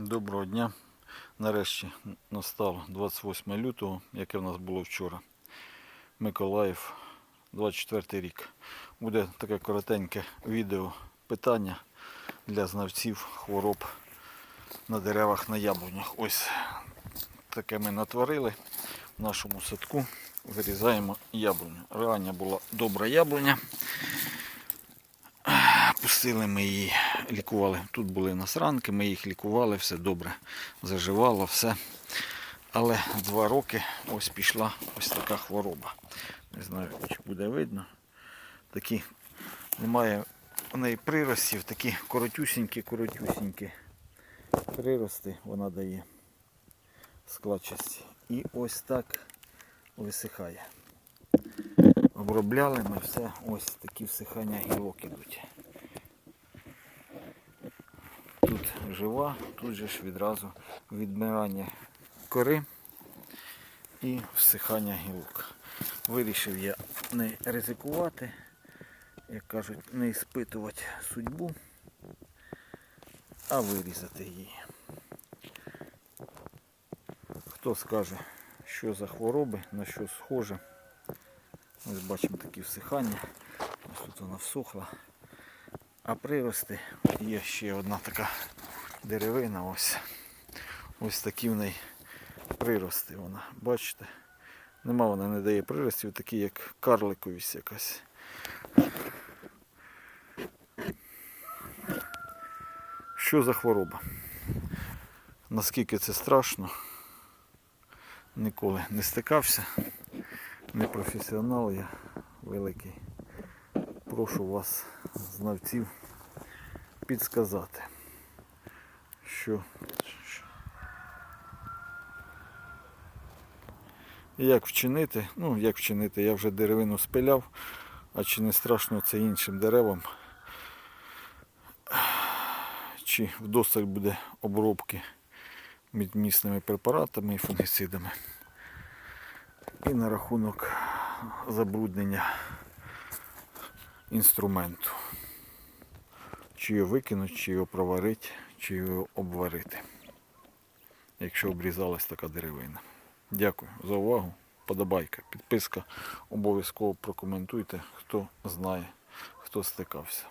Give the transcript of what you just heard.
Доброго дня. Нарешті настав 28 лютого, яке в нас було вчора. Миколаїв, 24 рік. Буде таке коротеньке відео питання для знавців хвороб на деревах на яблунях. Ось таке ми натворили в нашому садку. Вирізаємо яблуню. Рання була добра яблуня. Пустили ми її, лікували. Тут були насранки, ми їх лікували, все добре заживало, все. Але два роки ось пішла ось така хвороба. Не знаю, чи буде видно. Такі немає у неї приростів, такі коротюсінькі, коротюсінькі прирости вона дає складчасті. І ось так висихає. Обробляли ми все, ось такі всихання гілок ідуть. Тут жива, тут же ж відразу відмирання кори і всихання гілок. Вирішив я не ризикувати, як кажуть, не іспитувати судьбу, а вирізати її. Хто скаже, що за хвороби, на що схоже. Ось бачимо такі всихання. Ось тут вона всохла. А прирости є ще одна така деревина. Ось ось такі в неї прирости. Вона. Бачите? Нема вона не дає приростів, такі як карликовість якась. Що за хвороба? Наскільки це страшно? Ніколи не стикався. Не професіонал я великий. Прошу вас, знавців, підсказати, що як вчинити, ну як вчинити, я вже деревину спиляв, а чи не страшно це іншим деревам, чи вдосталь буде обробки мідмісними препаратами і фунгіцидами. І на рахунок забруднення інструменту. Чи його викинуть, чи його проварити, чи його обварити. Якщо обрізалась така деревина. Дякую за увагу. Подобайка, підписка. Обов'язково прокоментуйте, хто знає, хто стикався.